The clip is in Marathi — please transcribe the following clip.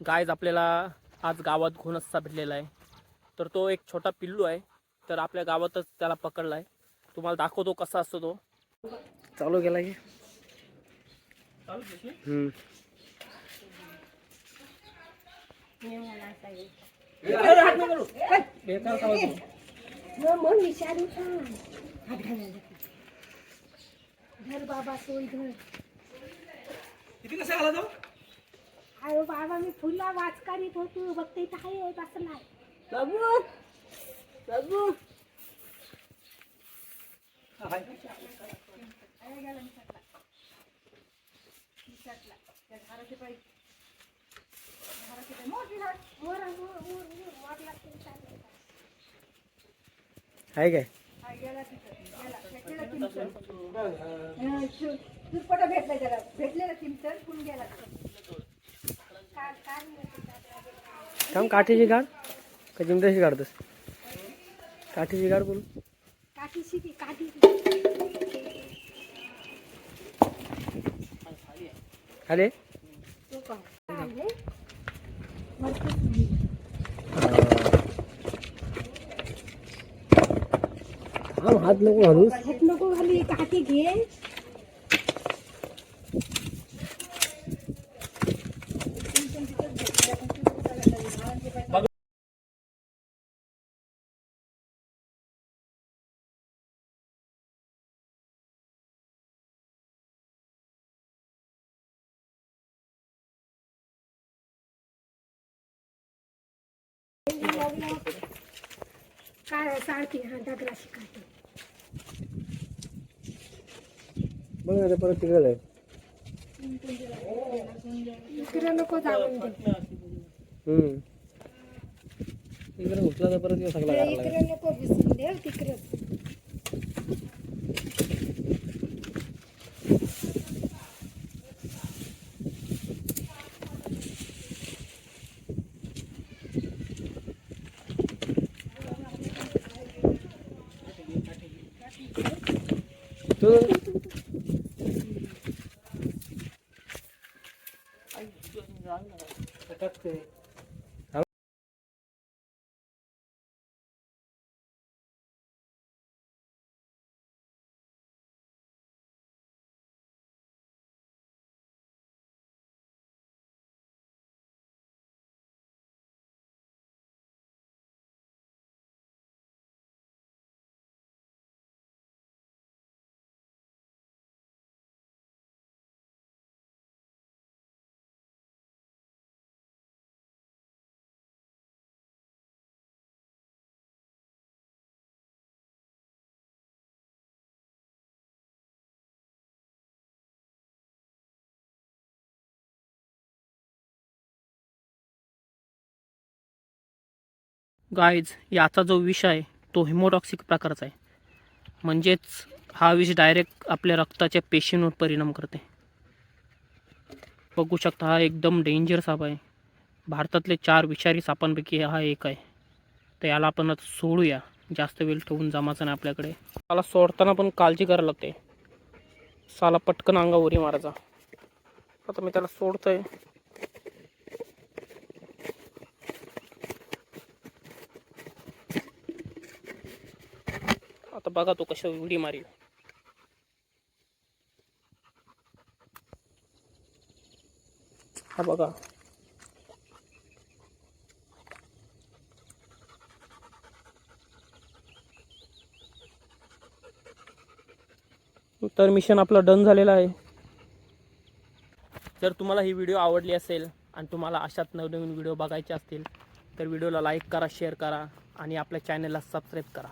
गायज आपल्याला आज गावात घोणसचा भेटलेला आहे. तर तो एक छोटा पिल्लू आहे. तर आपल्या गावातच त्याला पकडला आहे तुम्हाला दाखवतो कसा असतो तो. चालू केला की. किती कसा आला तो? अरे बाबा मी फुला वाच करीत होतो. बघते इथं आहे बसलाय बाबू! बाबू! आहे काय? भेटला त्याला. भेटलेला चिमचर पण गेला काम काठीची गाड का चिमट्याची काढतोस काठीची गाड बोल। काठीशी ती काठी अरे तो का आहे? वरतीच नाही. थांब हात नको घालूस हेत नको घाली काठी घे काय सारखी हा दगडाशी बघ ना ते परत तिकडे जाईल इकडे नको जाऊन दे. हम्म. इकडे घुसला तर परत सगळा ते लागला. इकडे नको घुसून दे तिकडे. तू गाईज याचा जो विष आहे तो हिमोटॉक्सिक प्रकारचा आहे. म्हणजेच हा विष डायरेक्ट आपल्या रक्ताच्या पेशींवर परिणाम करते. बघू शकता हा एकदम डेंजर साप आहे. भारतातले चार विषारी सापांपैकी हा एक आहे. तर याला आपण आता सोडूया. जास्त वेळ ठेवून जमायचं नाही आपल्याकडे. त्याला सोडताना पण काळजी करायला लागते. साला पटकन अंगावरी मारायचा. आता मी त्याला सोडतोय. बघा तो कशा उडी मारील. हा बघा. तर मिशन आपलं डन झालेलं आहे. जर तुम्हाला ही व्हिडिओ आवडली असेल आणि तुम्हाला अशाच नवनवीन व्हिडिओ बघायचे असतील तर व्हिडिओला लाईक करा शेअर करा आणि आपल्या चॅनलला सबस्क्राईब करा.